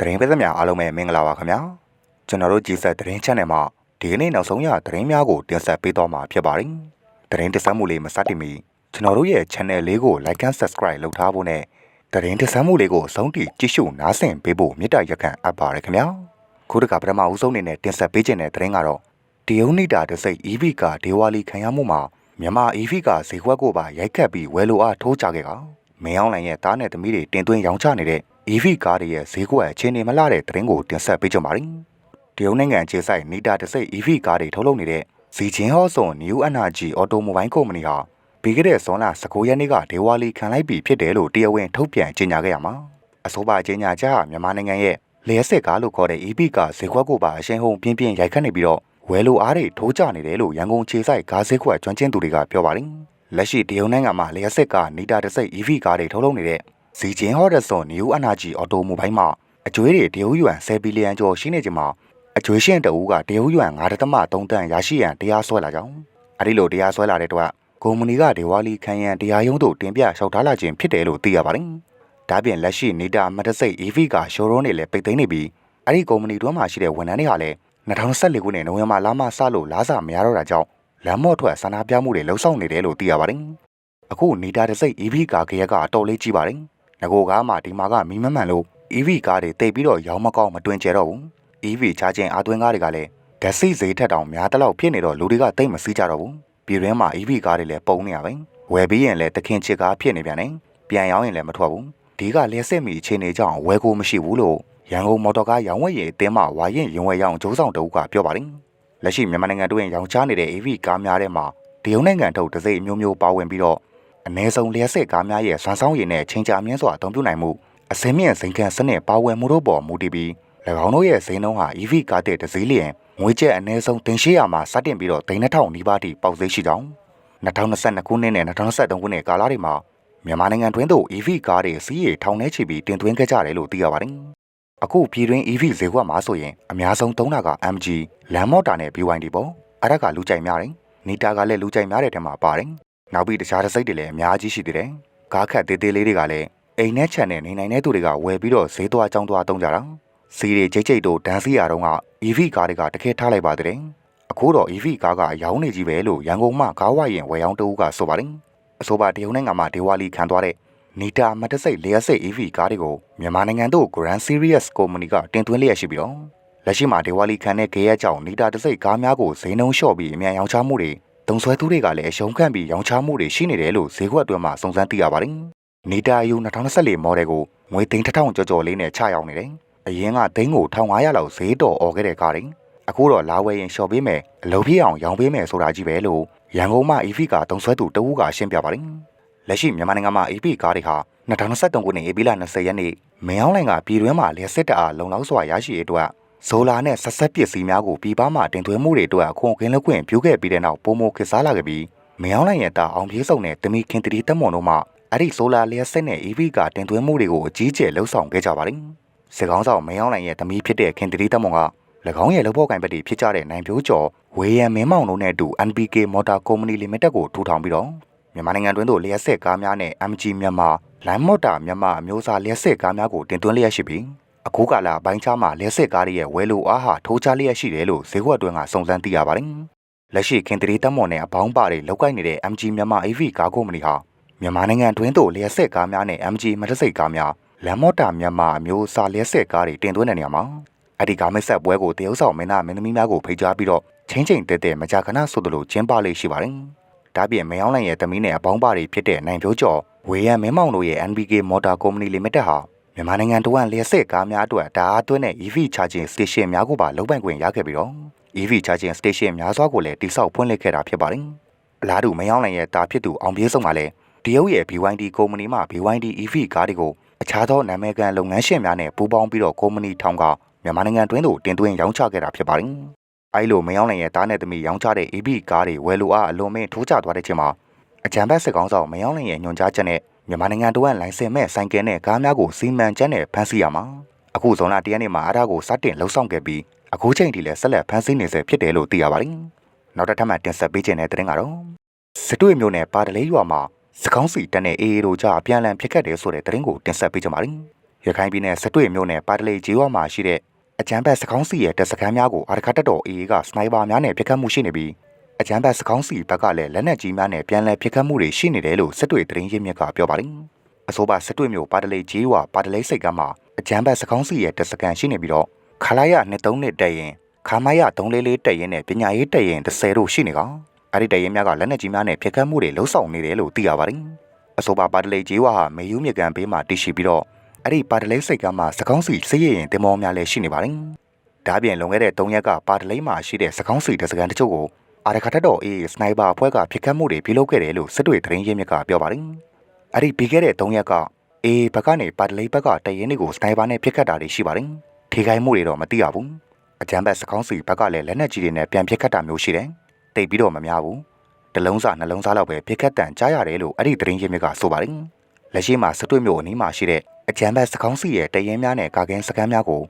သတင်းပေးသမျှအားလုံးပဲမင်္ဂလာပါခင်ဗျာကျွန်တော်တို့ကြည်ဆက်သတင်း channel မှာဒီကနေ့နောက်ဆုံးရသတင်းများကိုတင်ဆက်ပေးသွားမှာဖြစ်ပါတယ်သတင်းတင်ဆက်မှုလေးမစတင်မီကျွန်တော်တို့ရဲ့ channel လေးကို like and subscribe လုပ်ထားဖို့နဲ့သတင်းတင်ဆက်မှုလေးကိုအဆုံးထိကြည့်ရှုနားဆင်ပေးဖို့မေတ္တာရက်ခံအပ်ပါတယ်ခင်ဗျာခုတစ်ခါပထမဦးဆုံးအနေနဲ့တင်ဆက်ပေးခြင်းတဲ့သတင်းကတော့တရုတ်နေတာတစိတ် EV ကဒေဝါလီခံရမှုမှာမြန်မာ EV ကဈေးကွက်ကိုပါရိုက်ခတ်ပြီးဝယ်လိုအားထိုးကြခဲ့ကောင်မင်းအောင်လိုင်ရဲ့တားနဲ့သမီးတွေတင်သွင်းရောင်းချနေတဲ့ EV ကားတွေရဲ့ဈေးကွက်အခြေအနေမလှတဲ့သတင်းကိုတင်ဆက်ပေးကြပါမယ်။တရုတ်နိုင်ငံခြေဆိုင်နီတာတစိတ် EV ကားတွေထုတ်လုပ်နေတဲ့ဇီချင်းဟောဆွန် New Energy Automobile Company ဟာပြီးခဲ့တဲ့ဇွန်လ19ရက်နေ့ကဒေဝါလီခံလိုက်ပြီးဖြစ်တယ်လို့တရားဝင်ထုတ်ပြန်ကြေညာခဲ့ရမှာအဆိုပါကြေညာချက်ဟာမြန်မာနိုင်ငံရဲ့လျှက်စစ်ကားလို့ခေါ်တဲ့ EV ကားဈေးကွက်ကိုပါအရှင်းဟုန်ပြင်းပြင်းရိုက်ခတ်နေပြီးတော့ဝယ်လိုအားတွေထိုးကျနေတယ်လို့ရန်ကုန်ခြေဆိုင်ကားဈေးကွက်ကျွမ်းကျင်သူတွေကပြောပါတယ်။လက်ရှိတရုတ်နိုင်ငံမှာလျှက်စစ်ကားနီတာတစိတ် EV ကားတွေထုတ်လုပ်နေတဲ့ ဇီချင်းဟော်ဒဆွန် New Energy Automobile မှာအကျွေးတွေတရုတ်ယွမ်10ဘီလီယံကျော်ရှိနေကြမှာအကျွေးရှင်တအူးကတရုတ်ယွမ်9.3တန်ရရှိရန်တရားစွဲလာကြောင်းအဲဒီလိုတရားစွဲလာတဲ့အတွက်ကုမ္ပဏီကဒေဝါလီခံရန်တရားရုံးသို့တင်ပြလျှောက်ထားလာခြင်းဖြစ်တယ်လို့သိရပါတယ်။ဒါပြင်လက်ရှိနေတာမတစိတ် EV ကရှိုးရုံးတွေလည်းပိတ်သိမ်းနေပြီးအဲဒီကုမ္ပဏီတွင်းမှာရှိတဲ့ဝန်ထမ်းတွေဟာလည်း2014ခုနှစ်နိုဝင်ဘာလမှစလို့လားစာမရတော့တာကြောင့်လမ်းမော့ထွက်ဆန္ဒပြမှုတွေလှုံ့ဆော်နေတယ်လို့သိရပါတယ်။အခုနေတာတစိတ် EV ကားကရက်ကအတော်လေးကြီးပါတယ်။ ငကိုကားမှဒီမှာကမီးမမှန်လို့ EV ကားတွေတိတ်ပြီးတော့ရောင်းမကောင်းမတွင်ကျတော့ဘူး EV ချားခြင်းအသွင်းကားတွေကလည်းဓာတ်စိတ်ဈေးထက်တောင်များတလောက်ဖြစ်နေတော့လူတွေကတိတ်မစည်းကြတော့ဘူးပြည်တွင်းမှာ EV ကားတွေလည်းပုံနေရပဲဝယ်ပြီးရင်လည်းတခင်ချစ်ကားဖြစ်နေပြန်တယ်ပြန်ရောင်းရင်လည်းမထွက်ဘူးဒီကလျှက်စစ်မီအခြေအနေကြောင့်ဝယ်ကိုမရှိဘူးလို့ရန်ကုန်မော်တော်ကားရောင်းဝယ်ရေးအသင်းမှဝါရင်ရင်ဝယ်ရောင်းဂျိုးဆောင်တအုပ်ကပြောပါတယ်လက်ရှိမြန်မာနိုင်ငံတွင်းရောင်းချနေတဲ့ EV ကားများထဲမှာတရုတ်နိုင်ငံထုတ်တစ်စိတ်မျိုးမျိုးပါဝင်ပြီးတော့ အ ਨੇ ဆုံးလျှက်စစ်ကားများရဲ့စွမ်းဆောင်ရည်နဲ့ချိန်ချမြင့်စွာအသုံးပြုနိုင်မှုအစင်းမြင့်စိန်ခံစနစ်ပါဝင်မှုတို့ပေါ်မူတည်ပြီး၎င်းတို့ရဲ့ဈေးနှုန်းဟာ EV ကားတဲ့တစ်စည်းလျင်ငွေကျပ်အနည်းဆုံးတင်ရှိရမှာစတင်ပြီးတော့3000နီးပါးထိပေါက်ဈေးရှိကြောင်း2022ခုနှစ်နဲ့2023ခုနှစ်ကာလတွေမှာမြန်မာနိုင်ငံတွင်းသို့ EV ကားတွေစီးရီထောင်ထဲချီပြီးတင်သွင်းခဲ့ကြတယ်လို့သိရပါတယ်။အခုပြည်တွင်း EV ဈေးကွက်မှာဆိုရင်အများဆုံးသုံးတာက MG လမ်းမော်တာနဲ့ BYD ပေါ့။အဲ့ဒါကလူကြိုက်များတယ်။နီတာကလည်းလူကြိုက်များတဲ့ထဲမှာပါတယ်။ နောက်ပြီးတခြားတစ်စိတ်တွေလည်းအများကြီးရှိသေးတယ်။ကားခက်သေးသေးလေးတွေကလည်းအိမ်နဲ့ခြံနဲ့နေနိုင်တဲ့သူတွေကဝယ်ပြီးတော့ဈေးသွားကြောင်းသွားတုံးကြတာစီးတွေချိတ်ချိတ်တို့ဒန်းစီရတော့က EV ကားတွေကတခဲထားလိုက်ပါတဲ့အခုတော့ EV ကားကရောင်းနေကြီးပဲလို့ရန်ကုန်မှကားဝရင်ဝယ်ရောင်းတဦးကဆိုပါတယ်အဆိုပါတရုတ်နိုင်ငံမှာဒေဝါလီခံသွားတဲ့နီတာမတစိတ်လျှက်စိတ် EV ကားတွေကိုမြန်မာနိုင်ငံသို့ Grand Series ကုမ္ပဏီကတင်သွင်းလျက်ရှိပြီးတော့လက်ရှိမှာဒေဝါလီခံတဲ့ခေရက်ကြောင့်နီတာတစိတ်ကားများကိုဈေးနှုန်းလျှော့ပြီးအမြန်ရောင်းချမှုတွေ တုံဆွဲသူတွေကလည်းအရှုံးခံပြီးရောင်းချမှုတွေရှိနေတယ်လို့ဈေးကွက်အတွင်းမှာစုံစမ်းသိရပါတယ်နီတာယူ2024မော်ဒယ်ကိုငွေသိန်း1000ကျော်ကျော်လေးနဲ့ချရောင်းနေတယ်။အရင်ကသိန်းကို1500လောက်ဈေးတော်អော်ခဲ့တဲ့ကားတွေအခုတော့လာဝယ်ရင်လျှော်ပေးမယ်အလုပ်ပြည့်အောင်ရောင်းပေးမယ်ဆိုတာကြီးပဲလို့ရန်ကုန်မှ EV ကားတုံဆွဲသူတဦးကရှင်းပြပါတယ်။လက်ရှိမြန်မာနိုင်ငံမှာ EV ကားတွေဟာ2023ခုနှစ်ဧပြီလ20ရက်နေ့မင်းအောင်လိုင်ကပြည်တွင်းမှာလျှက်စစ်တအားလုံလောက်စွာရရှိရတဲ့ ဆိုလာနဲ့ဆက်ဆက်ပစ္စည်းများကိုပြည်ပမှတင်သွင်းမှုတွေအတွက်အခွန်ကင်းလက်ခွင့်ပြုခဲ့ပြီးတဲ့နောက်ပုံမခေတ်စားလာခဲ့ပြီးမင်းအောင်လိုင်ရဲ့တာအောင်ပြေးစုံတဲ့တမီခင်တီတက်မွန်တို့မှအဲ့ဒီဆိုလာလျှက်စစ်နဲ့ EV ကတင်သွင်းမှုတွေကိုအကြီးကျယ်လှုပ်ဆောင်ခဲ့ကြပါတယ်။စစ်ကောင်းဆောင်မင်းအောင်လိုင်ရဲ့တမီဖြစ်တဲ့ခင်တီတက်မွန်က၎င်းရဲ့လုပ်ဖို့ကင်ပတ်တီဖြစ်ကြတဲ့နိုင်ပြိုးကျော်ဝေယံမင်းမောင်တို့နဲ့အတူ NPK Motor Company Limited ကိုထူထောင်ပြီးတော့မြန်မာနိုင်ငံတွင်းသို့လျှက်စစ်ကားများနဲ့ MG မြန်မာလိုင်းမော်တာမြန်မာအမျိုးအစားလျှက်စစ်ကားများကိုတင်သွင်းလျက်ရှိပြီး အခုကာလဘိုင်းချားမှာလျှက်စစ်ကားတွေရဲ့ဝယ်လိုအားဟာထိုးချလျက်ရှိတယ်လို့ဈေးကွက်အတွင်းကစုံစမ်းသိရပါတယ်။လက်ရှိခင်တရီတက်မော်နဲ့အပေါင်းပါတွေလောက်ကိုက်နေတဲ့ MG မြန်မာ AV ကားကုမ္ပဏီဟာမြန်မာနိုင်ငံတွင်းသို့လျှက်စစ်ကားများနဲ့ MG မတစိတ်ကားများလမ်းမော်တာမြန်မာအမျိုးအစားလျှက်စစ်ကားတွေတင်သွင်းတဲ့နေရာမှာအဲ့ဒီကားမိတ်ဆက်ပွဲကိုတရုတ်ဆောင်မင်းသားမင်းသမီးများကိုဖိတ်ကြားပြီးတော့ချင်းချင်းတဲတဲမကြာခဏဆိုသလိုကျင်းပလေးရှိပါတယ်။ဒါပြင်မင်းအောင်လိုင်ရဲ့သမီးနဲ့အပေါင်းပါတွေဖြစ်တဲ့နိုင်ဖြိုးကျော်ဝေယံမင်းမောင်တို့ရဲ့ NBK Motor Company Limited ဟာ မြန်မာနိုင်ငံတဝန်းလျှက်စစ်ကားများအတွက်ဓာတ်အားသွင်းတဲ့ EV charging station များကိုပါလုပ်ပိုင်ခွင့်ရခဲ့ပြီးတော့ EV charging station များစွာကိုလည်းတိစောက်ဖွင့်လှစ်ခဲ့တာဖြစ်ပါတယ်။အလားတူမင်းအောင်လိုင်ရဲ့တာဖြစ်သူအောင်ပြေးဆုံးကလည်းတရုတ်ရဲ့ BYD ကုမ္ပဏီမှ BYD EV ကားတွေကိုအခြားသောနာမည်ခံလုပ်ငန်းရှင်များနဲ့ပူးပေါင်းပြီးတော့ကုမ္ပဏီထောင်ကမြန်မာနိုင်ငံတွင်းသို့တင်သွင်းရောင်းချခဲ့တာဖြစ်ပါတယ်။အဲလိုမယောင်းနိုင်ရဲ့တားနဲ့သမီးရောင်းချတဲ့ EV ကားတွေဝယ်လိုအားအလွန်မင်းထိုးကျသွားတဲ့ချိန်မှာအကြံဘက်စစ်ကောင်းဆောင်မယောင်းနိုင်ရဲ့ညွှန်ကြားချက်နဲ့ မြန်မာနိုင်ငံတွင်းလိုင်စင်မဲ့ဆိုင်ကယ်နဲ့ကားများကိုစီမံချက်နဲ့ဖမ်းဆီးရမှာအခုဇွန်လတရက်နေ့မှာအားဒါကိုစတင်လှုပ်ဆောင်ခဲ့ပြီးအခုချိန်ထိလည်းဆက်လက်ဖမ်းဆီးနေဆဲဖြစ်တယ်လို့သိရပါတယ်။နောက်တစ်ထပ်မှတင်ဆက်ပေးခြင်းတဲ့သတင်းကတော့စစ်တွေမျိုးနဲ့ပါတလေးရွာမှာစကောင်းစီတက်တဲ့အေအေတို့ကြားအပြန်အလှန်ဖြစ်ခဲ့တယ်ဆိုတဲ့သတင်းကိုတင်ဆက်ပေးကြပါမယ်။ရခိုင်ပြည်နယ်စစ်တွေမြို့နယ်ပါတလေကျေးရွာမှာရှိတဲ့အကြမ်းဖက်စကောင်းစီရဲ့တပ်စခန်းများကိုအာရခတ်တပ်တော် AA ကစနိုက်ပါများနဲ့ပစ်ခတ်မှုရှိနေပြီး အကြမ်းဖက်စကောင်းစီဘက်ကလည်းလက်နက်ကြီးများနဲ့ပြန်လည်ပစ်ခတ်မှုတွေရှိနေတယ်လို့စစ်တွေသတင်းရင်းမြစ်ကပြောပါတယ်။အဆိုပါစစ်တွေမြို့ပါတလေကျေးရွာပါတလေစိတ်ကမ်းမှာအကြမ်းဖက်စကောင်းစီရဲ့တပ်စခန်းရှိနေပြီးတော့ခလာရ23နှစ်တက်ရင်ခမာရ344တက်ရင်နဲ့ပညာရေးတက်ရင်30တို့ရှိနေကောင်အဲ့ဒီတက်ရင်များကလက်နက်ကြီးများနဲ့ပစ်ခတ်မှုတွေလှုပ်ဆောင်နေတယ်လို့သိရပါတယ်။အဆိုပါပါတလေကျေးရွာဟာမေယူးမြကန်ဘေးမှာတည်ရှိပြီးတော့အဲ့ဒီပါတလေစိတ်ကမ်းမှာစကောင်းစီစည်ရရင်တင်မောများလည်းရှိနေပါတယ်။ဒါပြင်လွန်ခဲ့တဲ့3ရက်ကပါတလိမ့်မှာရှိတဲ့စကောင်းစီတပ်စခန်းတချို့ကို အာရခတ်တပ်တော်အေးစနိုက်ပါအဖွဲ့ကဖိခတ်မှုတွေပြုလုပ်ခဲ့တယ်လို့စစ်တွေသတင်းရင်းမြစ်ကပြောပါတယ်။အဲ့ဒီပြီးခဲ့တဲ့3ရက်ကအေးဘက်ကနေပါတလိမ့်ဘက်ကတရင်တွေကိုစနိုက်ပါနဲ့ဖိခတ်တာတွေရှိပါတယ်။ထိခိုက်မှုတွေတော့မသိရဘူး။အကြမ်းဖက်စကောင်းစီဘက်ကလည်းလက်နက်ကြီးတွေနဲ့ပြန်ဖိခတ်တာမျိုးရှိတယ်။တိတ်ပြီးတော့မများဘူး။တလုံးစားနှလုံးစားလောက်ပဲဖိခတ်တန်ကြားရတယ်လို့အဲ့ဒီသတင်းရင်းမြစ်ကဆိုပါတယ်။လက်ရှိမှာစစ်တွေမျိုးအနီးမှာရှိတဲ့အကြမ်းဖက်စကောင်းစီရဲ့တရင်များနဲ့ကာကင်းစကန်များကို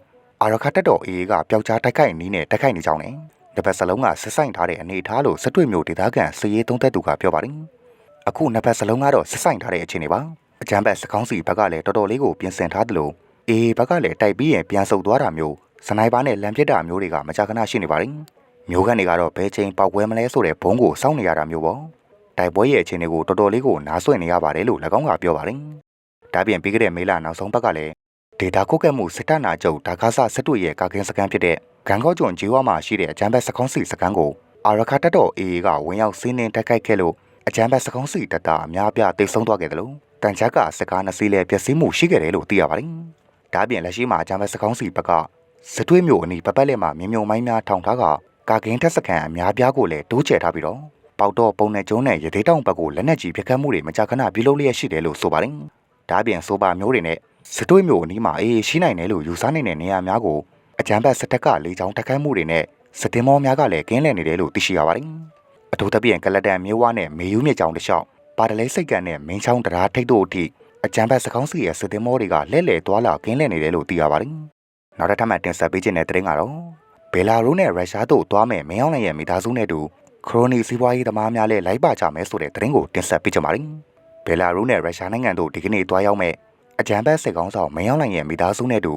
အာရခတ်တပ်တော်အေးကပျောက်ကြားတိုက်ခိုက်နီးနဲ့တိုက်ခိုက်နေကြောင်းနဲ့ တစ်ဖက်စလုံးကဆက်ဆိုင်ထားတဲ့အနေအထားလို့စစ်တွေမျိုးဒေသခံစည်ရေးသုံးသက်သူကပြောပါတယ်။အခုနှစ်ဖက်စလုံးကတော့ဆက်ဆိုင်ထားတဲ့အခြေအနေပါ။အကြမ်းဖက်စကောင်းစီဘက်ကလည်းတော်တော်လေးကိုပြင်ဆင်ထားသလိုအေးဘက်ကလည်းတိုက်ပြီးရင်ပြန်ဆုတ်သွားတာမျိုးစနိုက်ပါနဲ့လမ်းပြစ်တာမျိုးတွေကမကြာခဏရှိနေပါတယ်။မျိုးကန်တွေကတော့ဘယ်ချိန်ပောက်ကွဲမလဲဆိုတဲ့ဘုံကိုစောင့်နေရတာမျိုးပေါ့။တိုက်ပွဲရဲ့အခြေအနေကိုတော်တော်လေးကိုနားဆွင့်နေရပါတယ်လို့၎င်းကပြောပါတယ်။ဒါပြင်ပြီးခဲ့တဲ့မေလနောက်ဆုံးဘက်ကလည်းဒေတာကုတ်ကဲမှုစစ်တပ်နာချုပ်ဒါကာဆစစ်တို့ရဲ့ကာကင်းစကန်ဖြစ်တဲ့ ဂန်ကောကျွန်းဂျီဝါမှာရှိတဲ့အကြမ်းဖက်စကောင်းစီစကန်ကိုအာရခတ်တပ်တော် AA ကဝင်ရောက်စီးနင်းတိုက်ခိုက်ခဲ့လို့အကြမ်းဖက်စကောင်းစီတပ်သားအများပြားတိတ်ဆုံးသွားခဲ့တယ်လို့တန်ချက်ကစကားနှစီးလဲပျက်စီးမှုရှိခဲ့တယ်လို့သိရပါတယ်။ဒါပြင်လက်ရှိမှာအကြမ်းဖက်စကောင်းစီဘက်ကစစ်တွေးမျိုးအနီးပပတ်လက်မှာမြင်မြုံမိုင်းများထောင်ထားကကာကင်းတက်စကန်အများပြားကိုလည်းတိုးချဲ့ထားပြီးတော့ပေါတော့ပုံနဲ့ကျုံးနဲ့ရသေးတောင်ဘက်ကိုလက်နက်ကြီးပြခတ်မှုတွေမကြာခဏပြုလုပ်လျက်ရှိတယ်လို့ဆိုပါတယ်။ဒါပြင်ဆိုပါမျိုးတွေနဲ့စစ်တွေးမျိုးအနီးမှာအေးရှိနိုင်တယ်လို့ယူဆနေတဲ့နေရာများကို အကြမ်းဖက်စစ်တပ်ကလေကြောင်းတိုက်ခိုက်မှုတွေနဲ့စစ်တင်မောများကလည်းကင်းလည်နေတယ်လို့သိရှိရပါတယ်။အထူးသဖြင့်ကလတန်မျိုးဝါနဲ့မေယူးမြစ်ကြောင်တစ်လျှောက်ပါတလဲစိတ်ကန်နဲ့မင်းချောင်းတရားထိတ်တို့အထိအကြမ်းဖက်စကောင်းစီရဲ့စစ်တင်မောတွေကလဲလှယ်သွားလာကင်းလည်နေတယ်လို့သိရပါတယ်။နောက်တစ်ထပ်မှတင်ဆက်ပေးခြင်းတဲ့သတင်းကတော့ဘယ်လာရုနဲ့ရုရှားတို့သွားမယ်မင်းအောင်လှိုင်ရဲ့မိသားစုနဲ့တူခရိုနီစီးပွားရေးသမားများလည်းလိုက်ပါကြမယ်ဆိုတဲ့သတင်းကိုတင်ဆက်ပေးကြပါမယ်။ဘယ်လာရုနဲ့ရုရှားနိုင်ငံတို့ဒီကနေ့သွားရောက်မဲ့အကြံဖက်စစ်ကောင်းဆောင်မင်းအောင်လှိုင်ရဲ့မိသားစုနဲ့တူ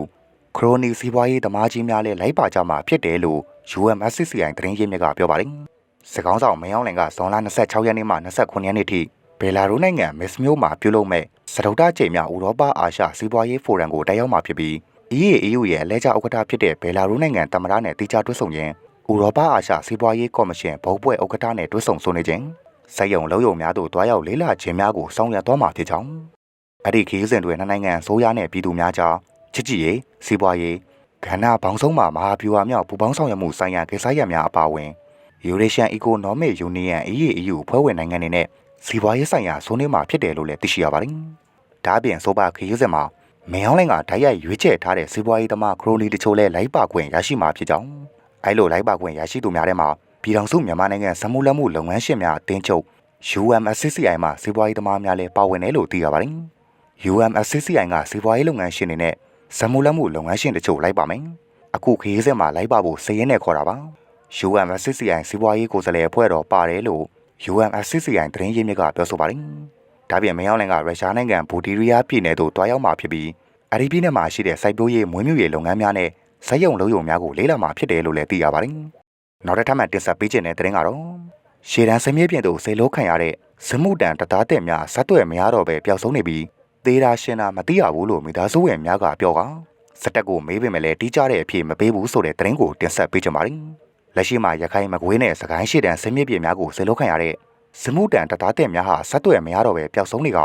ခရိုနီစီးပွားရေးသမားကြီးများလည်းလိုက်ပါကြမှာဖြစ်တယ်လို့ UMSCCI သတင်းရင်းမြစ်ကပြောပါတယ်။စစ်ကောင်းဆောင်မင်းအောင်လှိုင်ကဇွန်လ26ရက်နေ့မှ29ရက်နေ့ထိဘယ်လာရုနိုင်ငံမစ်မျိုးမှာပြုလုပ်မဲ့စတုဒ္ဒချိန်များဥရောပအာရှစီးပွားရေးဖိုရမ်ကိုတက်ရောက်မှာဖြစ်ပြီး EAEU ရဲ့အလဲကျဥက္ကဋ္ဌဖြစ်တဲ့ဘယ်လာရုနိုင်ငံတမရနဲ့တိကျတွဲဆုံခြင်းဥရောပအာရှစီးပွားရေးကော်မရှင်ဘုတ်ပွဲဥက္ကဋ္ဌနဲ့တွဲဆုံဆွေးနွေးခြင်းစိုက်ရုံလုံးရုံများတို့တွားရောက်လေးလာခြင်းများကိုဆောင်ရွက်သွားမှာဖြစ်ကြောင်းအဲ့ဒီခီးစဉ်တွေနှစ်နိုင်ငံဆိုးရနဲ့ပြည်သူများကြား ချစ်ကြည်ရေးစီးပွားရေးကဏ္ဍပေါင်းစုံမှာမဟာဗျူဟာမြောက်ပူပေါင်းဆောင်ရွက်မှုဆိုင်ရာကိစ္စရပ်များအပါအဝင် Eurasian Economic Union EAEU ဖွဲ့ဝင်နိုင်ငံတွေနဲ့စီးပွားရေးဆိုင်ရာဆွေးနွေးမှာဖြစ်တယ်လို့လည်းသိရှိရပါတယ်။ဒါ့အပြင်ဆိုပါခရီးစဉ်မှာမင်းအောင်လိုင်ကဓာတ်ရိုက်ရွေးချယ်ထားတဲ့စီးပွားရေးသမားခရိုနီတချို့လည်းလိုက်ပါခွင့်ရရှိမှာဖြစ်ကြောင်းအဲလိုလိုက်ပါခွင့်ရရှိသူများထဲမှာပြည်ထောင်စုမြန်မာနိုင်ငံစမှုလက်မှုလုပ်ငန်းရှင်များအသင်းချုပ် UMSCCI မှာစီးပွားရေးသမားများလည်းပါဝင်တယ်လို့သိရပါတယ်။ UMSCCI ကစီးပွားရေးလုပ်ငန်းရှင်တွေနဲ့ စမှုလက်မှုလုပ်ငန်းရှင်တချို့လိုက်ပါမယ်။အခုခရီးစဉ်မှာလိုက်ပါဖို့စည်ရင်းနဲ့ခေါ်တာပါ။ UMSCCI စီးပွားရေးကိုယ်စားလှယ်အဖွဲ့တော်ပါတယ်လို့ UMSCCI သတင်းရင်းမြစ်ကပြောဆိုပါတယ်။ဒါပြင်မင်းအောင်လင်ကရုရှားနိုင်ငံဘူတီးရီးယားပြည်နယ်သို့တွားရောက်မှာဖြစ်ပြီးအဲဒီပြည်နယ်မှာရှိတဲ့စိုက်ပျိုးရေးမွေးမြူရေးလုပ်ငန်းများနဲ့စက်ရုံလုံးရုံများကိုလေးလာမှာဖြစ်တယ်လို့လည်းသိရပါတယ်။နောက်တစ်ထပ်မှတင်ဆက်ပေးခြင်းတဲ့သတင်းကတော့ရှေတန်းစမြင့်ပြင်သို့ဆေလို့ခံရတဲ့ဇမှုတန်တသားတဲ့များဇက်တွယ်မရတော့ပဲပျောက်ဆုံးနေပြီး သေးတာရှင်တာမသိရဘူးလို့မိသားစုဝင်များကပြောကစက်တက်ကိုမေးပေမဲ့လည်းတီးကြတဲ့အဖြစ်မပေးဘူးဆိုတဲ့သတင်းကိုတင်ဆက်ပေးကြပါမယ်။လက်ရှိမှာရခိုင်မကွေးနဲ့စကိုင်းရှေတန်းစမြင့်ပြင်များကိုဆေလို့ခံရတဲ့ဇမှုတန်တသားတဲ့များဟာဇက်တွယ်မရတော့ပဲပျောက်ဆုံးနေက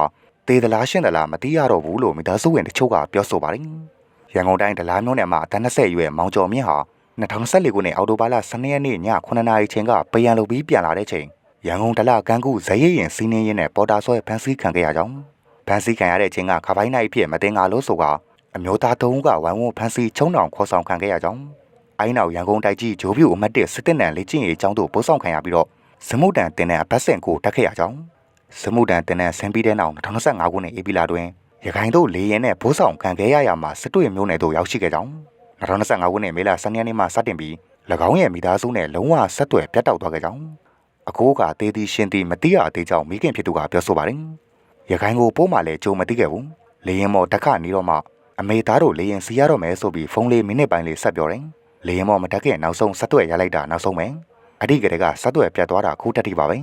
သေသလားရှင်းသလားမသိရတော့ဘူးလို့မိသားစုဝင်တချို့ကပြောဆိုပါတယ်။ရန်ကုန်တိုင်းဒလားမြို့နယ်မှာအသက်20ရွယ်မောင်ကျော်မြင့်ဟာ2014ခုနှစ်အောက်တိုဘာလ12ရက်နေ့ည9နာရီချိန်ကပယံလုပ်ပြီးပြန်လာတဲ့ချိန်ရန်ကုန်ဒလကန်းကူဇရိရင်စီးနှင်းရင်းနဲ့ပေါ်တာဆွဲဖမ်းဆီးခံခဲ့ရကြောင်း ဖမ်းဆီးခံရတဲ့ချိန်ကခပိုင်းနိုင်ဖြစ်မတင်ငါလို့ဆိုကအမျိုးသားသုံးဦးကဝိုင်းဝန်းဖမ်းဆီးချုံတောင်ခေါ်ဆောင်ခံခဲ့ရကြောင်းအိုင်းနောက်ရန်ကုန်တိုက်ကြီးဂျိုးပြူအမှတ်1စစ်တပ်နံလေးချင်းရေးအကြောင်းတို့ပို့ဆောင်ခံရပြီးတော့ဇမုတန်တင်တဲ့အပတ်စင်ကိုတက်ခဲ့ရကြောင်းစမှုတန်တင်တဲ့ဆင်ပြီးတဲ့နောက်2025ခုနှစ်ဧပြီလတွင်ရခိုင်တို့လေရင်နဲ့ဘိုးဆောင်ခံခဲ့ရရမှာစစ်တွေမျိုးနယ်သို့ရောက်ရှိခဲ့ကြောင်း2025ခုနှစ်မေလ12ရက်နေ့မှစတင်ပြီး၎င်းရဲ့မိသားစုနဲ့လုံးဝဆက်သွယ်ပြတ်တောက်သွားခဲ့ကြောင်းအကိုကတေးသီးရှင်းသီးမတိရသေးကြောင်းမိခင်ဖြစ်သူကပြောဆိုပါတယ် ရခိုင်ကိုပိုးမှလည်းကြုံမသိခဲ့ဘူးလေရင်မော်တက်ခနေတော့မှအမေသားတို့လေရင်စီရတော့မယ်ဆိုပြီးဖုန်းလေးမိနစ်ပိုင်းလေးဆက်ပြောတယ်လေရင်မော်မတက်ခင်နောက်ဆုံးဆက်သွယ်ရလိုက်တာနောက်ဆုံးပဲအဒီကလေးကဆက်သွယ်ပြတ်သွားတာခုတက်တိပါပဲ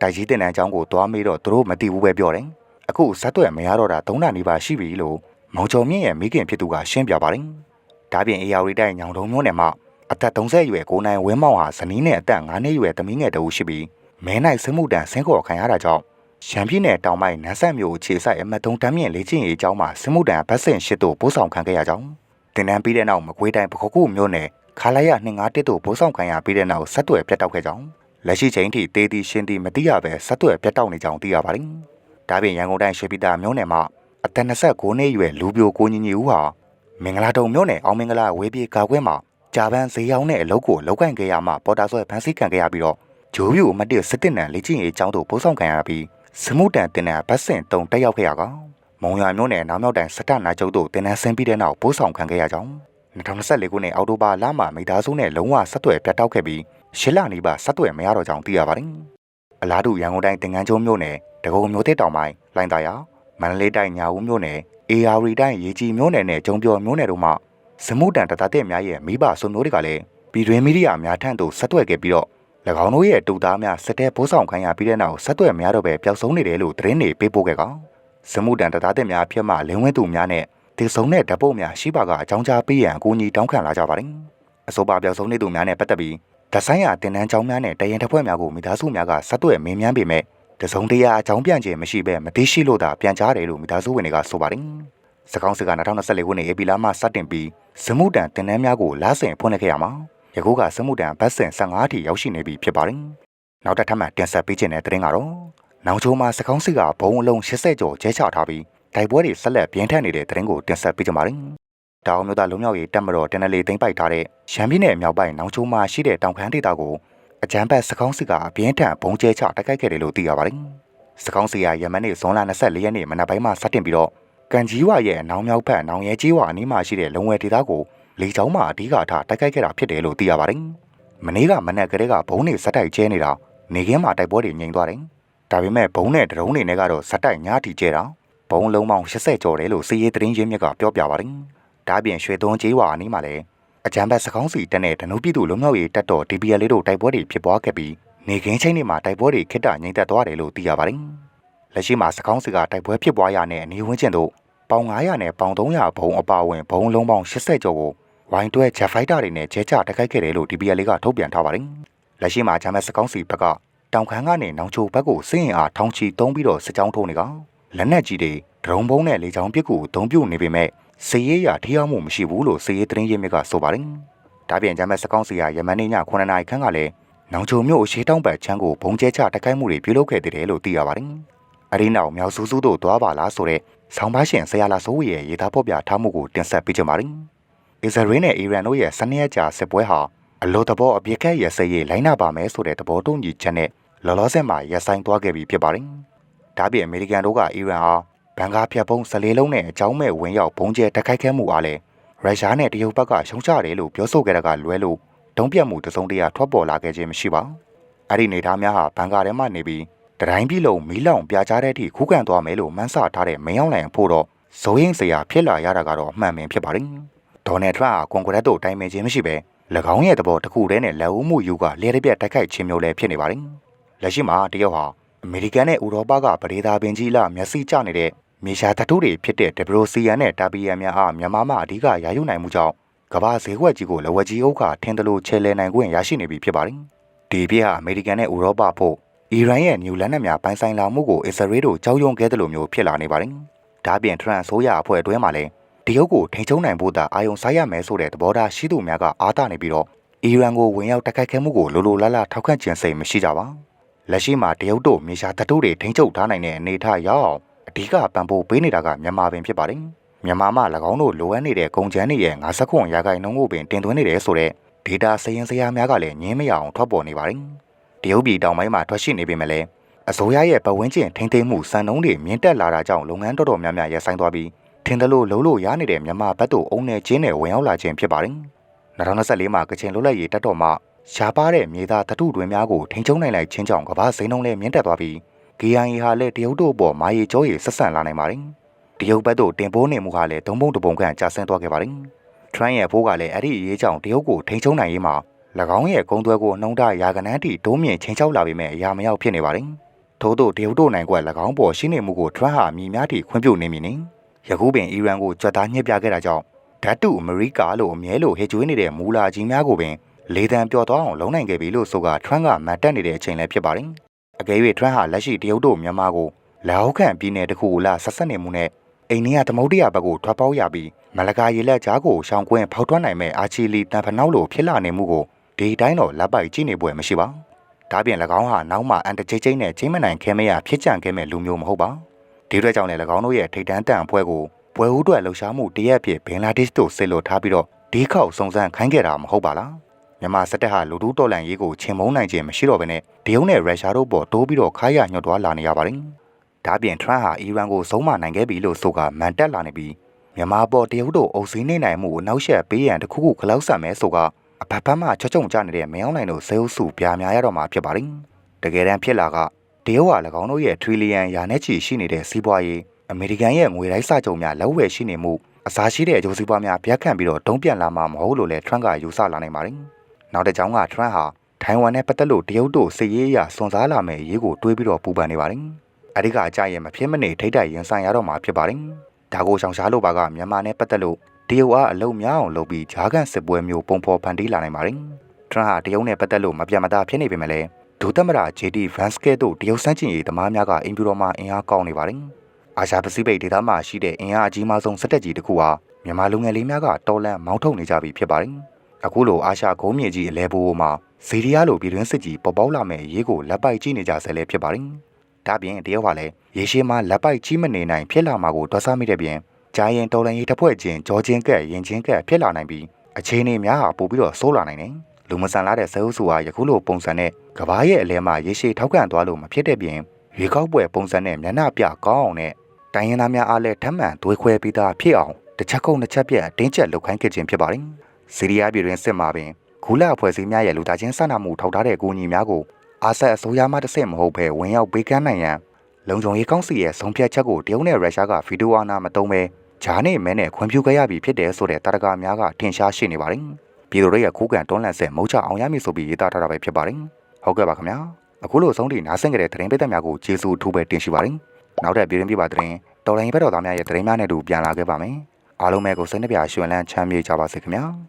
တိုက်ကြီးတင်တန်းချောင်းကိုသွားမေးတော့သူတို့မသိဘူးပဲပြောတယ်အခုဆက်သွယ်မရတော့တာ၃နာနီးပါရှိပြီလို့မောင်ကျော်မြင့်ရဲ့မိခင်ဖြစ်သူကရှင်းပြပါတယ်ဒါပြင်အေယာဝတီတိုင်းညောင်တုံမျိုးနယ်မှာအသက်30ရွယ်ကိုနိုင်ဝင်းမောင်ဟာဇနီးနဲ့အသက်9နှစ်ရွယ်သမီးငယ်တဦးရှိပြီးမဲနိုင်စမှုတန်ဆင်းခေါ်ခံရတာကြောင့် ရန်ပြည်နယ်တောင်ပိုင်းနန်းဆက်မြို့အခြေစိုက်အမတ်တုံတမ်းမြင့်လေ့ကျင့်ရေးအကြောင်းမှာစမှုတန်ဘတ်စင်ရှစ်တို့ပို့ဆောင်ခံခဲ့ရကြောင်းတင်နန်းပြီးတဲ့နောက်မကွေးတိုင်းပခုတ်ကူမြို့နယ်ခါလာရ251တို့ပို့ဆောင်ခံရပြီးတဲ့နောက်ဆက်သွယ်ပြတ်တောက်ခဲ့ကြောင်းလက်ရှိချိန်ထိတေးသီရှင်းသီမတိရပဲဆက်သွယ်ပြတ်တောက်နေကြောင်းသိရပါတယ်။ဒါပြင်ရန်ကုန်တိုင်းရွှေပြည်သာမြို့နယ်မှာအသက်29နှစ်အရွယ်လူပြိုကိုညီညီဦးဟာမင်္ဂလာတုံမြို့နယ်အောင်မင်္ဂလာဝေးပြေကာကွဲမှာဂျာပန်ဈေးရောင်းတဲ့အလုပ်ကိုလောက်ကန်ခဲ့ရမှပေါ်တာဆွဲဖန်ဆီးခံခဲ့ရပြီးတော့ဂျိုးပြူအမတ်တစ်စစ်တင်နံလေ့ကျင့်ရေးအကြောင်းတို့ပို့ဆောင်ခံရပြီး စမှုတန်တင်နံဘတ်စင်တုံတက်ရောက်ခဲ့ရကောင်မုံရွာမြို့နယ်နောက်မြောက်တိုင်းစတနာကျုပ်တို့တင်နန်းဆင်းပြီးတဲ့နောက်ပို့ဆောင်ခံခဲ့ရကြောင်း2024ခုနှစ်အောက်တိုဘာလမှာမိသားစုနဲ့လုံးဝဆက်သွယ်ပြတ်တောက်ခဲ့ပြီးရှစ်လနီးပါဆက်သွယ်မရတော့ကြောင်းသိရပါတယ်။အလားတူရန်ကုန်တိုင်းတင်ငန်းကျွန်းမြို့နယ်ဒဂုံမြို့သစ်တောင်ပိုင်းလိုင်သာယာမန္တလေးတိုင်းညာဦးမြို့နယ်အေယာရီတိုင်းရေကြီးမြို့နယ်နဲ့ကျုံပြော်မြို့နယ်တို့မှစမှုတန်တတတဲ့များရဲ့မိဘဆွေမျိုးတွေကလည်းပြည်တွင်းမီဒီယာများထံသို့ဆက်သွယ်ခဲ့ပြီးတော့၎ င်းတို့ရဲ့တူသားများစတဲ့ဘိုးဆောင်ခံရပြီးတဲ့နောက်ဆက်သွယ်များတော့ပဲပျောက်ဆုံးနေတယ်လို့သတင်းတွေပေးပို့ခဲ့ကောင်စမှုတန်တတတဲ့များဖြစ်မှလင်းဝဲသူများနဲ့တည်ဆုံတဲ့ဓာတ်ပုံများရှိပါကအကြောင်းကြားပေးရန်အကူအညီတောင်းခံလာကြပါတယ်အဆိုပါပျောက်ဆုံးနေသူများနဲ့ပတ်သက်ပြီးဒဆိုင်ရာတင်နန်းကျောင်းများနဲ့တရင်တစ်ဖွဲ့များကိုမိသားစုများကဆက်သွယ်မင်းမြန်းပေမဲ့တစုံတရာအကြောင်းပြန်ခြင်းမရှိဘဲမသိရှိလို့သာပြန်ကြားတယ်လို့မိသားစုဝင်တွေကဆိုပါတယ်။စကောင်းစက2024ခုနှစ်ဧပြီလမှစတင်ပြီးစမှုတန်တင်နန်းများကိုလာဆင်ဖွင့်လှစ်ခဲ့ရမှာ ယခုကစမှုတန်ဘတ်ဆင်15အထိရောက်ရှိနေပြီဖြစ်ပါတယ်။နောက်တစ်ထပ်မှတင်ဆက်ပေးခြင်းတဲ့တင်ကတော့နောင်ချိုမှာစကောင်းစကဘုံအလုံး80ကျော်ကျဲချထားပြီးတိုက်ပွဲတွေဆက်လက်ပြင်းထန်နေတဲ့တင်ကိုတင်ဆက်ပေးကြပါမယ်။တောင်မြို့သားလုံမြောက်ရေးတပ်မတော်တနက်လေးသိမ်းပိုက်ထားတဲ့ရှမ်းပြည်နယ်မြောက်ပိုင်းနောင်ချိုမှာရှိတဲ့တောင်ခမ်းဒေသကိုအကြမ်းဖက်စကောင်းစီကအပြင်းထန်ဘုံကျဲချတိုက်ခိုက်ခဲ့တယ်လို့သိရပါတယ်။စကောင်းစီကယမန်နေ့ဇွန်လ24ရက်နေ့မနက်ပိုင်းမှာစတင်ပြီးတော့ကန်ကြီးဝရဲ့နောင်မြောက်ဘက်နောင်ရဲကြီးဝအနီးမှာရှိတဲ့လုံဝဲဒေသကို လေကြောင်းမှအဓိကထားတိုက်ခိုက်ခဲ့တာဖြစ်တယ်လို့သိရပါတယ်။မနေ့ကမနက်ကလေးကဘုံတွေစက်တိုက်ကျဲနေတာနေခင်းမှာတိုက်ပွဲတွေငြိမ်သွားတယ်။ဒါပေမဲ့ဘုံနဲ့ဒရုန်းတွေနဲ့ကတော့စက်တိုက်ညားထီကျဲတာဘုံလုံးပေါင်း80ကျော်တယ်လို့စီးရေးသတင်းရင်းမြစ်ကပြောပြပါတယ်။ဒါပြင်ရွှေသွန်းကြီးဝအနီးမှာလည်းအကြမ်းဖက်စကောင်းစီတက်တဲ့ဒနုပြည်သူလုံမြောက်ရေးတပ်တော် DPL လေးတို့တိုက်ပွဲတွေဖြစ်ပွားခဲ့ပြီးနေခင်းချင်းတွေမှာတိုက်ပွဲတွေခိတ္တငြိမ်သက်သွားတယ်လို့သိရပါတယ်။လက်ရှိမှာစကောင်းစီကတိုက်ပွဲဖြစ်ပွားရတဲ့အနီးဝန်းကျင်တို့ပေါင်900နဲ့ပေါင်300ဘုံအပါအဝင်ဘုံလုံးပေါင်း80ကျော်ကို ဝိုင်းတွဲဂျက်ဖိုက်တာတွေနဲ့ကျဲချတိုက်ခိုက်ခဲ့တယ်လို့ DPL လေးကထုတ်ပြန်ထားပါတယ်။လက်ရှိမှာဂျမ်းမတ်စကောင်းစီဘက်ကတောင်ခမ်းကနေနောင်ချိုဘက်ကိုစင့်ရင်အားထောင်းချီတုံးပြီးတော့စစ်ကြောင်းထိုးနေကလက်နက်ကြီးတွေဒရုန်းဘုံနဲ့လေကြောင်းပစ်ကူအုံပြုတ်နေပေမဲ့စေရေးရထိရောက်မှုမရှိဘူးလို့စေရေးသတင်းရင်းမြစ်ကဆိုပါတယ်။ဒါပြင်ဂျမ်းမတ်စကောင်းစီကယမန်နေ့ည9နာရီခန့်ကလည်းနောင်ချိုမြို့အရှိတောင်ဘက်ချမ်းကိုဘုံကျဲချတိုက်ခိုက်မှုတွေပြုလုပ်ခဲ့တယ်လို့သိရပါတယ်။အဲဒီနောက်မြောက်စုစုတို့သွားပါလားဆိုတဲ့ဆောင်းပါရှင်ဆရာလာစိုးဝေရဲ့ရေးသားဖော်ပြထားမှုကိုတင်ဆက်ပေးကြပါမယ်။ အစ္စရေးနဲ့အီရန်တို့ရဲ့စနေရက်ကြာစစ်ပွဲဟာအလို့တဘောအပြစ်ကဲ့ရစရေးလိုင်းနာပါမယ်ဆိုတဲ့သဘောတူညီချက်နဲ့လောလောဆယ်မှာရပ်ဆိုင်သွားခဲ့ပြီဖြစ်ပါတယ်။ဒါပြင်အမေရိကန်တို့ကအီရန်အားဘန်ကာဖြတ်ပုံးစလေးလုံးနဲ့အကြောင်းမဲ့ဝင်ရောက်ဘုံကျဲတိုက်ခိုက်ခဲ့မှုအားလည်းရုရှားနဲ့တရုတ်ဘက်ကရှုံချတယ်လို့ပြောဆိုခဲ့တာကလွဲလို့တုံးပြတ်မှုတစုံတရာထွက်ပေါ်လာခဲ့ခြင်းမရှိပါဘူး။အဲ့ဒီနေသားများဟာဘန်ကာထဲမှာနေပြီးတတိုင်းပြည်လုံးမီးလောင်ပြားကြတဲ့အထိခုခံသွားမယ်လို့မှန်းဆထားတဲ့မင်းအောင်လှိုင်ဖို့တော့ဇိုးရင်စရာဖြစ်လာရတာကတော့အမှန်ပင်ဖြစ်ပါတယ်။ ဒေါ်နယ်ထရန့်ဟာကွန်ဂရက်တို့တိုင်ပင်ခြင်းမရှိပဲ၎င်းရဲ့သဘောတစ်ခုတည်းနဲ့လက်ဦးမှုယူကလဲရပြက်တိုက်ခိုက်ခြင်းမျိုးလည်းဖြစ်နေပါတယ်။လက်ရှိမှာတရုတ်ဟာအမေရိကန်နဲ့ဥရောပကပဒေသာပင်ကြီးလာမျက်စိကျနေတဲ့မြေရှားသတ္တုတွေဖြစ်တဲ့ WCN နဲ့ TBN များအားမြန်မာမှအဓိကရာယူနိုင်မှုကြောင့်ကမ္ဘာဈေးကွက်ကြီးကိုလဝကြီးအုပ်ကထင်သလိုချဲလဲနိုင်ခွင့်ရရှိနေပြီဖြစ်ပါတယ်။ဒီပြဟာအမေရိကန်နဲ့ဥရောပဖို့အီရန်ရဲ့နျူလက်နက်များပိုင်ဆိုင်လာမှုကိုအစ္စရေးတို့ကြောက်ရွံ့ခဲ့တယ်လို့မျိုးဖြစ်လာနေပါတယ်။ဒါပြင်ထရန့်ဆိုရအဖွဲ့အတွင်းမှာလည်း တရုတ်ကိုထိန်းချုပ်နိုင်ဖို့သာအာယုံစားရမယ်ဆိုတဲ့သဘောထားရှိသူများကအားတာနေပြီးတော့အီရန်ကိုဝင်ရောက်တိုက်ခိုက်ခဲ့မှုကိုလိုလိုလားလားထောက်ခံခြင်းစိတ်မရှိကြပါ။လက်ရှိမှာတရုတ်တို့မြေရှားတတုတွေထိန်းချုပ်ထားနိုင်တဲ့အနေအထားရောက်အောင်အဓိကပံ့ပိုးပေးနေတာကမြန်မာပင်ဖြစ်ပါတယ်။မြန်မာမှ၎င်းတို့လိုအပ်နေတဲ့ကုန်ကျန်းတွေရဲ့50ခွန်ရာခိုင်နှုန်းကိုပင်တင်သွင်းနေတယ်ဆိုတဲ့ဒေတာစရင်စရာများကလည်းငင်းမရအောင်ထွက်ပေါ်နေပါတယ်။တရုတ်ပြည်တောင်ပိုင်းမှာထွက်ရှိနေပေမဲ့လည်းအစိုးရရဲ့ပတ်ဝန်းကျင်ထိန်းသိမ်းမှုစံနှုန်းတွေမြင့်တက်လာတာကြောင့်လုပ်ငန်းတော်တော်များများရပ်ဆိုင်းသွားပြီး ထင်သလိုလုံးလို့ရနေတဲ့မြန်မာဘက်သို့အုံနဲ့ကျင်းနဲ့ဝင်ရောက်လာခြင်းဖြစ်ပါတယ်။2024မှာကချင်လွတ်လပ်ရေးတပ်တော်မှရှားပါတဲ့မြေသားတတုတွင်များကိုထိန်းချုပ်နိုင်လိုက်ခြင်းကြောင့်ကမ္ဘာစိန်နှုန်းလည်းမြင့်တက်သွားပြီး KIA ဟာလည်းတရုတ်တို့အပေါ်မာရီကျော်ရီဆက်ဆံလာနိုင်ပါတယ်။တရုတ်ဘက်သို့တင်ပိုးနေမှုကလည်းဒုံပုံတပုံခန့်ကျဆင်းသွားခဲ့ပါတယ်ထရန့်ရဲ့ဖိုးကလည်းအဲ့ဒီအရေးကြောင့်တရုတ်ကိုထိန်းချုပ်နိုင်ရေးမှာ၎င်းရဲ့ကုန်းသွဲကိုနှုံးတရာကနန်းတီတိုးမြင့်ချင်းချောက်လာပေမဲ့အရာမရောက်ဖြစ်နေပါတယ်ထို့သောတရုတ်တို့နိုင်ကွက်၎င်းပေါ်ရှိနေမှုကိုထရန့်ဟာမြည်များတီခွင့်ပြုနေမည်နေ ယခုပင်အီရန်ကိုကြွက်သားညှစ်ပြခဲ့တာကြောင့်ဓာတ်တုအမေရိကလို့အမြဲလိုဟစ်ကျွေးနေတဲ့မူလာကြီးများကိုပင်လေတံပြော့သွားအောင်လုံးနိုင်ခဲ့ပြီလို့ဆိုကထရန့်ကမတ်တက်နေတဲ့အချိန်လည်းဖြစ်ပါတယ်အကယ်၍ထရန့်ဟာလက်ရှိတရုတ်တို့မြန်မာကိုလာဟုတ်ခန့်ပြည်နယ်တစ်ခုကိုလာဆက်ဆက်နေမှုနဲ့အိန္ဒိယသမုဒ္ဒရာဘက်ကိုထွက်ပေါက်ရပြီးမလကာရေလက်ကြားကိုရှောင်ကွင်းဖောက်ထွက်နိုင်မဲ့အာချီလီတန်ဖနောက်လိုဖြစ်လာနေမှုကိုဒီတိုင်းတော့လက်ပိုက်ကြည့်နေပွဲမရှိပါဒါပြင်၎င်းဟာနောက်မှအန်တချိတ်ချိတ်နဲ့ချင်းမနိုင်ခဲမရဖြစ်ကြံခဲ့မဲ့လူမျိုးမဟုတ်ပါ ဒီအတွက်ကြောင့်လည်း၎င်းတို့ရဲ့ထိတ်တန်းတန်အဖွဲ့ကိုပွဲဦးတွေလှူရှားမှုတရက်ဖြစ်ဘင်လာဒေ့ရှ်တို့ဆစ်လို့ထားပြီးတော့ဒီခေါက်စုံစမ်းခိုင်းခဲ့တာမဟုတ်ပါလားမြန်မာစစ်တပ်ဟာလူတူးတော်လန်ရေးကိုချိန်မုံနိုင်ခြင်းမရှိတော့ဘဲနဲ့တရုတ်နဲ့ရုရှားတို့ပေါ်တိုးပြီးတော့ခါရညှော့သွားလာနေရပါတယ်ဒါပြင်ထရန့်ဟာအီရန်ကိုဆုံးမနိုင်ခဲ့ပြီလို့ဆိုကမန်တက်လာနေပြီးမြန်မာပေါ်တရုတ်တို့အုပ်စီးနေနိုင်မှုကိုနောက်ဆက်ပေးရန်တခုခုခလောက်ဆံမဲဆိုကအဖက်ဖက်မှချွတ်ချုံကြနေတဲ့မယောင်းနိုင်တို့ဇဲအုပ်စုပြာများရတော့မှာဖြစ်ပါတယ်တကယ်တမ်းဖြစ်လာက တရုတ်ဟာ၎င်းတို့ရဲ့ထရီလီယံယာနဲ့ချီရှိနေတဲ့စီးပွားရေးအမေရိကန်ရဲ့ငွေတိုင်းစာချုပ်များလက်ဝယ်ရှိနေမှုအစားရှိတဲ့အကျိုးစီးပွားများပြတ်ခန့်ပြီးတော့တုံးပြန်လာမှာမဟုတ်လို့လဲထရန့်ကယူဆလာနိုင်ပါတယ်နောက်တစ်ကြောင်းကထရန့်ဟာထိုင်ဝမ်နဲ့ပတ်သက်လို့တရုတ်တို့စစ်ရေးအရစွန်စားလာမယ့်ရေးကိုတွေးပြီးတော့ပူပန်နေပါတယ်အဓိကအကြရဲ့မဖြစ်မနေထိတ်တိုက်ရင်ဆိုင်ရတော့မှာဖြစ်ပါတယ်ဒါကိုရှောင်ရှားလို့ပါကမြန်မာနဲ့ပတ်သက်လို့တရုတ်အားအလုံးများအောင်လုပ်ပြီးဂျားကန်စစ်ပွဲမျိုးပုံဖော်ဖန်တီးလာနိုင်ပါတယ်ထရန့်ဟာတရုတ်နဲ့ပတ်သက်လို့မပြတ်မသားဖြစ်နေပေမဲ့လည်း ဒုသမ္မတ JD Vance တို့တရုတ်စန့်ကျင်ရေးသမားများကအင်ဖြူတော်မှာအင်အားကောင်းနေပါတယ်အာရှပစိဖိတ်ဒေသမှာရှိတဲ့အင်အားအကြီးမားဆုံးစစ်တပ်ကြီးတစ်ခုဟာမြန်မာလူငယ်လေးများကတော်လန့်မောင်းထုတ်နေကြပြီဖြစ်ပါတယ်။အခုလိုအာရှဂုံးမြေကြီးအလဲပိုးမှာဇီရီယာလိုပြည်တွင်းစစ်ကြီးပေါ်ပေါက်လာမဲ့ရေးကိုလက်ပိုက်ကြည့်နေကြဆဲလဲဖြစ်ပါတယ်။ဒါပြင်တရုတ်ကလည်းရေရှည်မှာလက်ပိုက်ကြီးမနေနိုင်ဖြစ်လာမှာကိုတွက်ဆမိတဲ့ပြင်ဂျာရင်တော်လန်ရေးတစ်ဖွဲ့ချင်းကြောချင်းကက်ရင်ချင်းကက်ဖြစ်လာနိုင်ပြီးအခြေအနေများဟာပို့ပြီးတော့ဆိုးလာနိုင်တယ်။ လူမဆန်လာတဲ့ဇဲဥစုဟာယခုလိုပုံစံနဲ့ကဘာရဲ့အလဲမှာရေရှည်ထောက်ခံသွားလို့မဖြစ်တဲ့ပြင်ရွေကောက်ပွဲပုံစံနဲ့မျက်နှာပြကောင်းအောင်နဲ့တိုင်းရင်းသားများအားလည်းထပ်မံသွေးခွဲပြီးသားဖြစ်အောင်တစ်ချက်ကုန်တစ်ချက်ပြတ်အတင်းကျပ်လုပ်ခိုင်းခဲ့ခြင်းဖြစ်ပါတယ်။စီးရီးယားပြည်တွင်စစ်မှာပင်ဂူလာအဖွဲ့အစည်းများရဲ့လူသားချင်းစာနာမှုထောက်ထားတဲ့အကူအညီများကိုအာဆက်အစိုးရမှတစ်ဆင့်မဟုတ်ဘဲဝင်ရောက်ပေးကမ်းနိုင်ရန်လုံခြုံရေးကောင်စီရဲ့ဆုံးဖြတ်ချက်ကိုတရုတ်နဲ့ရုရှားကဗီဒီယိုအာနာမတုံးပဲဂျားနဲ့မဲနဲ့ခွင့်ပြုခဲ့ရပြီဖြစ်တယ်ဆိုတဲ့တာရကများကထင်ရှားရှိနေပါတယ်။ ပြည်သူတို့ရဲ့ခိုးကန်တွန်းလှန်ဆက်မုတ်ချအောင်ရမည်ဆိုပြီးရေးသားထားတာပဲဖြစ်ပါတယ်။ဟုတ်ကဲ့ပါခင်ဗျာ။အခုလိုဆုံးထိနားဆင်ကြတဲ့သတင်းပေးသက်များကိုကျေးဇူးအထူးပဲတင်ရှိပါတယ်။နောက်ထပ်ပြည်တွင်းပြပါသတင်းတော်လိုင်းဘက်တော်သားများရဲ့သတင်းများနဲ့တူပြန်လာခဲ့ပါမယ်။အားလုံးပဲကိုစိတ်နှပြရွှင်လန်းချမ်းမြေ့ကြပါစေခင်ဗျာ။